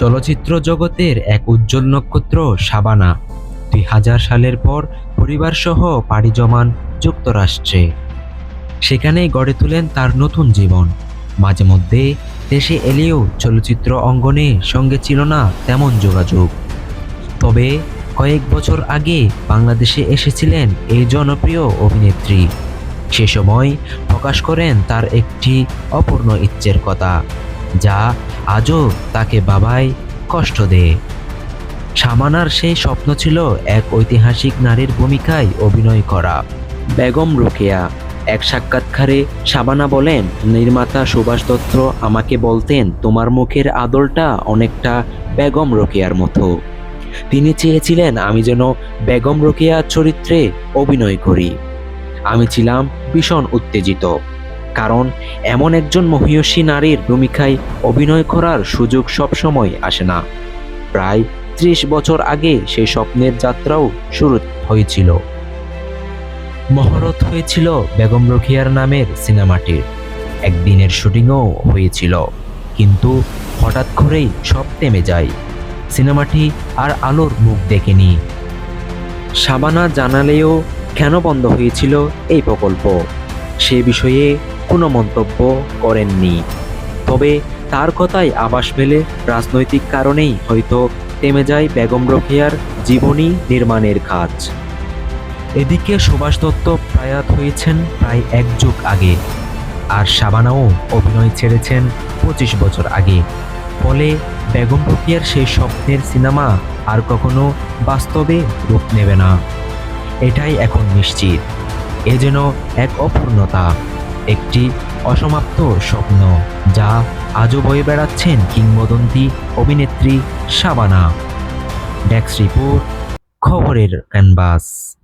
চলচ্চিত্র জগতের এক উজ্জ্বল নক্ষত্র শাবানা দুই হাজার সালের পর পরিবারসহ পাড়ি জমান যুক্তরাষ্ট্রে। সেখানেই গড়ে তোলেন তার নতুন জীবন। মাঝে মধ্যে দেশে এলেও চলচ্চিত্র অঙ্গনে সঙ্গে ছিল না তেমন যোগাযোগ। তবে কয়েক বছর আগে বাংলাদেশে এসেছিলেন এই জনপ্রিয় অভিনেত্রী। সে সময় প্রকাশ করেন তার একটি অপূর্ণ ইচ্ছের কথা, যা আজও তাকে বাবাই কষ্ট দেয়। সামানার সেই স্বপ্ন ছিল এক ঐতিহাসিক নারীর ভূমিকায় অভিনয় করা। বেগম রোকেয়া, এক সাক্ষাৎকারে শাবানা বলেন, নির্মাতা সুভাষ দত্ত আমাকে বলতেন, তোমার মুখের আদলটা অনেকটা বেগম রোকেয়ার মতো। তিনি চেয়েছিলেন আমি যেন বেগম রোকেয়া চরিত্রে অভিনয় করি। আমি ছিলাম ভীষণ উত্তেজিত। কারণ এমন একজন মহিয়সী নারীর ভূমিকায় অভিনয় করার সুযোগ সবসময় আসে না। প্রায় ত্রিশ বছর আগে সেই স্বপ্নের যাত্রাও শুরু হয়েছিল। মহরত হয়েছিল বেগম রোখিয়ার নামের সিনেমাটির। একদিনের শুটিংও হয়েছিল। কিন্তু হঠাৎ করেই সব থেমে যায়। সিনেমাটি আর আলোর মুখ দেখেনি। শাবানা জানালেও কেন বন্ধ হয়েছিল এই প্রকল্প? সে বিষয়ে কোনো মন্তব্য করেননি। তবে তার কথায় আবাস পেলে রাজনৈতিক কারণেই হয়তো থেমে যায় বেগম রোকেয়ার জীবনী নির্মাণের কাজ। এদিকে সুভাষ দত্ত প্রয়াত হয়েছেন প্রায় এক যুগ আগে, আর শাবানাও অভিনয় ছেড়েছেন পঁচিশ বছর আগে। ফলে বেগম রোকেয়ার সেই স্বপ্নের সিনেমা আর কখনো বাস্তবে রূপ নেবে না। এটাই এখন নিশ্চিত। এ যেন এক অপূর্ণতা। একটি অসমাপ্ত স্বপ্ন যা আজও বয়ে বেড়াচ্ছেন কিংবদন্তি অভিনেত্রী শাবানা। ডেক্স রিপোর্ট খবরের ক্যানভাস।